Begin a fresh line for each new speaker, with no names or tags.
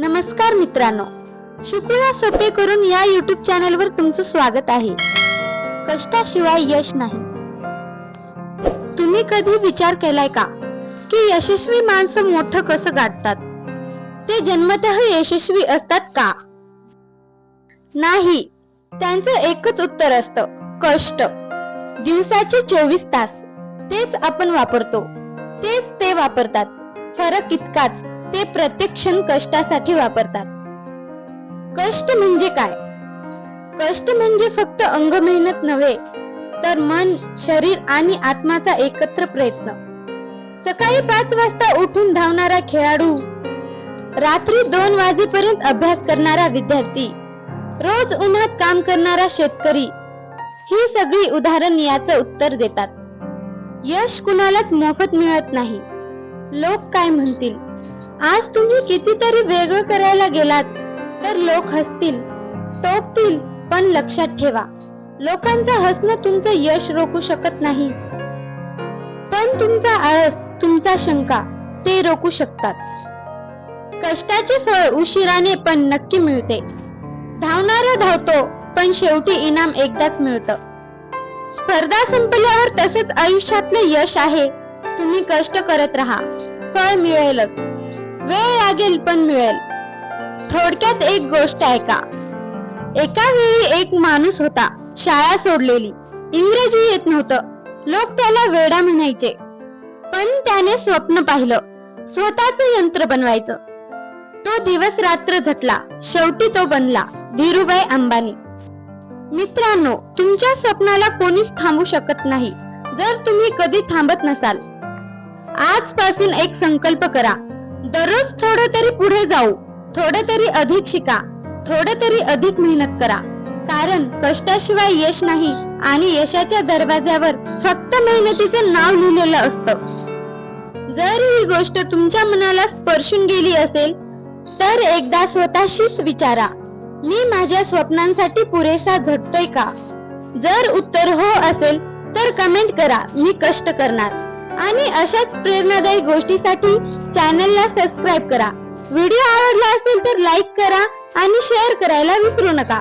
नमस्कार मित्रांनो. शुक्रिया सोपे करून या युट्यूब चॅनलवर तुमचं स्वागत आहे. कष्टाशिवाय यश नाही. तुम्ही कधी विचार केलाय का? की यशस्वी माणसं मोठं कसं गाठतात? ते जन्मतः यशस्वी असतात का? नाही. त्यांचं एकच उत्तर असतं कष्ट. दिवसाचे चोवीस तास. तेच आपण वापरतो. तेच ते वापरतात. फरक इतकाच. ते प्रत्येक क्षण कष्टासाठी वापरतात. कष्ट म्हणजे काय? कष्ट म्हणजे फक्त अंग मेहनत नव्हे तर मन शरीर आणि आत्माचा एकत्र प्रयत्न. सकाळी पाच वाजता उठून धावणारा खेळाडू रात्री दोन वाजेपर्यंत अभ्यास करणारा विद्यार्थी रोज उन्हात काम करणारा शेतकरी ही सगळी उदाहरण याचं उत्तर देतात. यश कुणालाच मोफत मिळत नाही. लोक काय म्हणतील? आज तुम्ही कितीतरी वेगळं करायला गेलात तर लोक हसतील टोकतील पण लक्षात ठेवा. लोकांचं हसणं तुमचं यश रोखू शकत नाही. पण तुमचा आळस तुमचा शंका ते रोखू शकतात. कष्टाचे फळ उशिराने पण नक्की मिळते. धावणारा धावतो पण शेवटी इनाम एकदाच मिळतं. स्पर्धा संपल्यावर तसेच आयुष्यातले यश आहे. तुम्ही कष्ट करत राहा. फळ मिळेलच. वेळ लागेल पण मिळेल. थोडक्यात एक गोष्ट ऐका. एका वेळी एक माणूस होता शाळा सोडलेली. इंग्रजी येत नव्हतं. लोक त्याला वेडा म्हणायचे. पण त्याने स्वप्न पाहिलं. स्वतःच यंत्र बनवायचं. तो दिवस रात्र झटला. शेवटी तो बनला. धीरूभाई अंबानी. मित्रांनो तुमच्या स्वप्नाला कोणीच थांबू शकत नाही. जर तुम्ही कधी थांबत नसाल. आजपासून एक संकल्प करा. दररोज थोडं तरी पुढे जाऊ थोडं तरी अधिक शिका थोडं तरी अधिक मेहनत करा. कारण कष्टाशिवाय यश नाही आणि यशाच्या दरवाज्यावर फक्त मेहनतीचं नाव लिहिलेलं असतं. जर ही गोष्ट तुमच्या मनाला स्पर्शून गेली असेल तर एकदा स्वतःशीच विचारा मी माझ्या स्वप्नांसाठी पुरेसा झटतोय का? जर उत्तर हो असेल तर कमेंट करा मी कष्ट करणार. आणि अशाच प्रेरणादायी गोष्टीसाठी चॅनलला सबस्क्राईब करा. व्हिडिओ आवडला असेल तर लाईक करा आणि शेअर करायला विसरू नका.